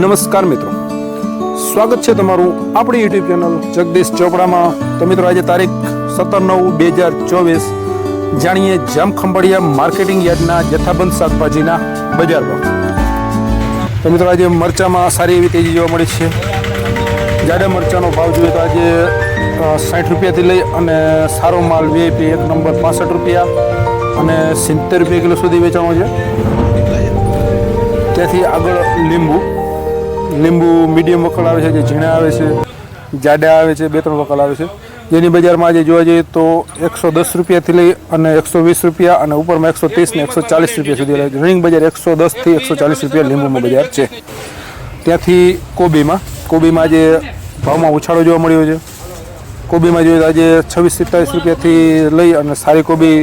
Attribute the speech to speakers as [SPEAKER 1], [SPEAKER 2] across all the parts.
[SPEAKER 1] નમસ્કાર મિત્રો. સ્વાગત છે તમારું આપણી યુટ્યુબ ચેનલ જગદીશ ચોપડામાં. તો મિત્રો આજે તારીખ સત્તર નવ બે હજાર ચોવીસ. જાણીએ જામખંભાળિયા માર્કેટિંગ યાર્ડના જથ્થાબંધ શાકભાજીના બજાર ભાવ તો મિત્રો આજે મરચામાં સારી એવી તેજી જોવા મળી છે. જાડા મરચાંનો ભાવ જોઈએ તો આજે સાઠ રૂપિયાથી લઈ અને સારો માલ વીઆઈપી એક નંબર પાસઠ રૂપિયા અને સિત્તેર રૂપિયા કિલો સુધી વેચાણો છે. ત્યાંથી આગળ લીંબુ. લીંબુ મીડિયમ વકલ આવે છે જે ઝીણા આવે છે, જાડા આવે છે, બે ત્રણ વકલ આવે છે. જેની બજારમાં આજે જોવા જઈએ તો એકસો દસ રૂપિયાથી લઈ અને એકસો વીસ રૂપિયા અને ઉપરમાં એકસો ત્રીસ ને એકસો ચાલીસ રૂપિયા સુધી રનિંગ બજાર એકસો દસથી એકસો ચાલીસ રૂપિયા લીંબુમાં બજાર છે. ત્યાંથી કોબીમાં કોબીમાં આજે ભાવમાં ઉછાળો જોવા મળ્યો છે. કોબીમાં જોઈએ તો આજે છવ્વીસ સિત્તાવીસ રૂપિયાથી લઈ અને સારી કોબી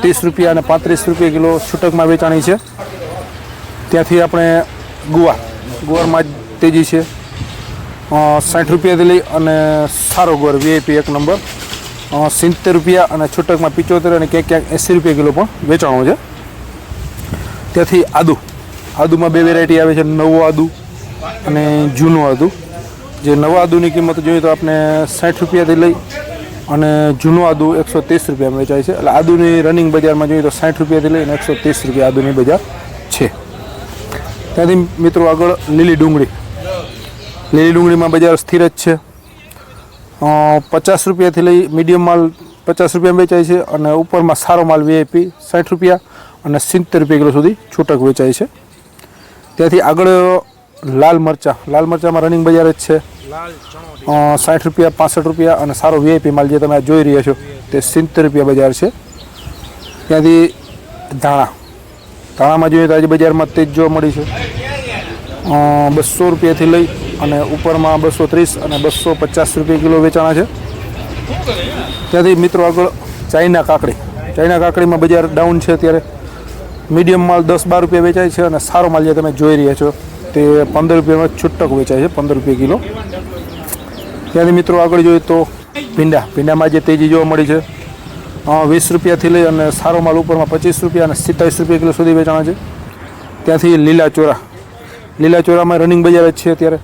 [SPEAKER 1] ત્રીસ રૂપિયા અને પાંત્રીસ રૂપિયા કિલો છૂટકમાં વેચાણી છે. ત્યાંથી આપણે ગુવાર જ તેજી છે. સાઠ રૂપિયાથી લઈ અને સારો ગોર વીઆઈપી એક નંબર. સિત્તેર રૂપિયા અને છૂટકમાં પિચોતેર અને ક્યાંક ક્યાંક એંસી રૂપિયા કિલો પણ વેચાણો છે. ત્યાંથી આદુ. આદુમાં બે વેરાયટી આવે છે, નવું આદુ અને જૂનું આદુ. જે નવા આદુની કિંમત જોઈએ તો આપણે સાઠ રૂપિયાથી લઈ અને જૂનું આદુ એકસો ત્રીસ રૂપિયામાં વેચાય છે. એટલે આદુની રનિંગ બજારમાં જોઈએ તો સાઠ રૂપિયાથી લઈને એકસો ત્રીસ રૂપિયા આદુની બજાર ત્યાંથી મિત્રો આગળ લીલી ડુંગળી. લીલી ડુંગળીમાં બજાર સ્થિર જ છે. પચાસ રૂપિયાથી લઈ મીડિયમ માલ પચાસ રૂપિયામાં વેચાય છે અને ઉપરમાં સારો માલ વીઆઈપી સાઠ રૂપિયા અને સિત્તેર રૂપિયા કિલો સુધી છૂટક વેચાય છે. ત્યાંથી આગળ લાલ મરચાં. લાલ મરચાંમાં રનિંગ બજાર જ છે. સાઠ રૂપિયા, પાસઠ રૂપિયા અને સારો વીઆઈપી માલ જે તમે જોઈ રહ્યા છો તે સિત્તેર રૂપિયા બજાર છે. ત્યાંથી ધાણા. ધાણામાં જોઈએ તો આજે બજારમાં તેજ જોવા મળી છે. બસો રૂપિયાથી લઈ અને ઉપરમાં બસો ત્રીસ અને બસો પચાસ રૂપિયા કિલો વેચાણા છે. ત્યાંથી મિત્રો આગળ ચાઇના કાકડી. ચાઇના કાકડીમાં બજાર ડાઉન છે અત્યારે. મીડિયમ માલ દસ બાર રૂપિયા વેચાય છે અને સારો માલ જે તમે જોઈ રહ્યા છો તે પંદર રૂપિયામાં છૂટક વેચાય છે, પંદર રૂપિયા કિલો. ત્યાંથી મિત્રો આગળ જોઈએ તો ભીંડા. ભીંડામાં જે તેજી જોવા મળી છે. વીસ રૂપિયાથી લઈ અને સારો માલ ઉપરમાં પચીસ રૂપિયા અને સિત્તાવીસ રૂપિયા કિલો સુધી વેચાણ છે. ત્યાંથી લીલા ચોરા. લીલા ચોરામાં રનિંગ બજાર જ છે અત્યારે.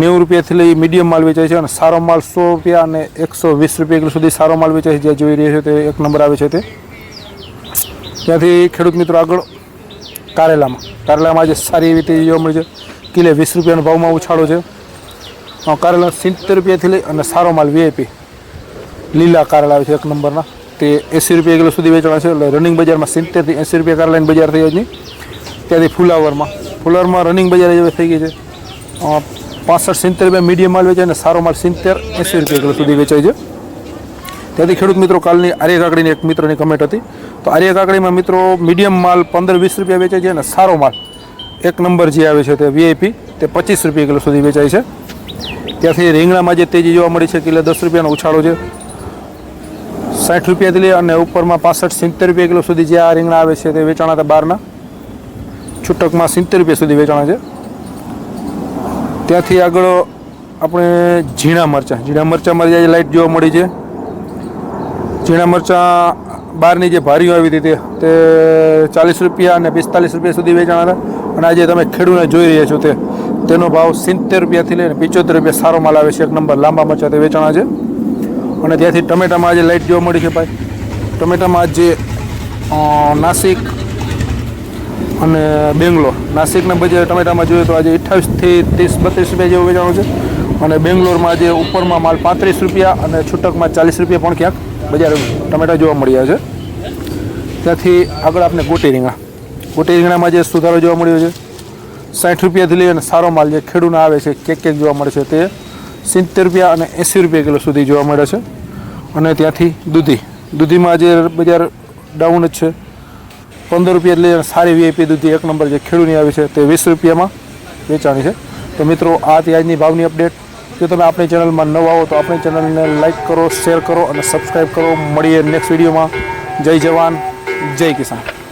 [SPEAKER 1] નેવું રૂપિયાથી લઈ મીડિયમ માલ વેચાય છે અને સારો માલ સો રૂપિયા અને એકસો વીસ રૂપિયા કિલો સુધી સારો માલ વેચાય છે. જે જોઈ રહ્યા છો તે એક નંબર આવે છે તે. ત્યાંથી ખેડૂત મિત્રો આગળ કારેલામાં. કારેલામાં આજે સારી એવી રીતે જોવા મળી છે. કિલે વીસ રૂપિયાના ભાવમાં ઉછાળો છે. કારેલા સિત્તેર રૂપિયાથી લઈ અને સારો માલ વીઆઈપી લીલા કારેલા આવે છે એક નંબરના. તે એંસી રૂપિયા કિલો સુધી વેચાણા છે. એટલે રનિંગ બજારમાં સિત્તેરથી એંસી રૂપિયા કારેલાની બજાર થઈ આજની ત્યાંથી ફુલાવરમાં. ફુલાવરમાં રનિંગ બજાર હવે થઈ ગઈ છે. પાસઠ સિત્તેર રૂપિયા મીડિયમ માલ વેચાય અને સારો માલ સિત્તેર, એંસી રૂપિયા કિલો સુધી વેચાય છે. ત્યાંથી ખેડૂત મિત્રો કાલની આર્ય કાકડીની એક મિત્રની કમેન્ટ હતી. તો આર્ય કાકડીમાં મિત્રો મીડિયમ માલ પંદર, વીસ રૂપિયા વેચાય છે અને સારો માલ એક નંબર જે આવે છે તે વીઆઈપી તે પચીસ રૂપિયા કિલો સુધી વેચાય છે. ત્યાંથી રીંગણામાં જે તેજી જોવા મળી છે, કિલો દસ રૂપિયાનો ઉછાળો છે. સાઠ રૂપિયાથી લઈ અને ઉપરમાં પાસઠ સિત્તેર રૂપિયા કિલો સુધી જે આ રીંગણા આવે છે તે વેચાણા હતા બહારના છૂટકમાં સિત્તેર રૂપિયા સુધી વેચાણા છે. ત્યાંથી આગળ આપણે ઝીણા મરચાં. ઝીણા મરચાંમાં જે લાઇટ જોવા મળી છે. ઝીણા મરચાં બહારની જે ભારીઓ આવી હતી તે ચાલીસ રૂપિયા અને પિસ્તાલીસ રૂપિયા સુધી વેચાણ હતા. અને આજે તમે ખેડૂને જોઈ રહ્યા છો તે, તેનો ભાવ સિત્તેર રૂપિયાથી લઈને પિચોતેર રૂપિયા સારો માલ આવે છે. એક નંબર લાંબા મરચાં તે વેચાણા છે. અને ત્યાંથી ટમેટામાં આજે લાઇટ જોવા મળી છે ભાઈ. ટમેટામાં આજે નાસિક અને બેંગ્લોર નાસિકના બજે ટમેટામાં જોઈએ તો આજે અઠ્ઠાવીસથી ત્રીસ, બત્રીસ રૂપિયા જેવું વેચાણું છે. અને બેંગ્લોરમાં આજે ઉપરમાં માલ પાંત્રીસ રૂપિયા અને છૂટકમાં ચાલીસ રૂપિયા પણ ક્યાંક બજાર ટમેટા જોવા મળ્યા છે. ત્યાંથી આગળ આપણે ગોટી રીંગણા ગોટી રીંગણામાં જે સુધારો જોવા મળ્યો છે. સાઠ રૂપિયાથી લઈ અને સારો માલ જે ખેડૂતને આવે છે કેક કેક જોવા મળે છે તે સિત્તેર રૂપિયા અને એંસી રૂપિયા કિલો સુધી જોવા મળે છે. અને ત્યાંથી દૂધી. દૂધીમાં આજે બજાર ડાઉન જ છે. પંદર રૂપિયા એટલે સારી વીઆઈપી દૂધી એક નંબર જે ખેડૂતની આવી છે તે વીસ રૂપિયામાં વેચાણી છે. તો મિત્રો, આ આજની ભાવની અપડેટ જો તમે આપણી ચેનલમાં નવા આવો તો આપણી ચેનલને લાઇક કરો શેર કરો અને સબસ્ક્રાઈબ કરો. મળીએ નેક્સ્ટ વિડીયોમાં જય જવાન, જય કિસાન.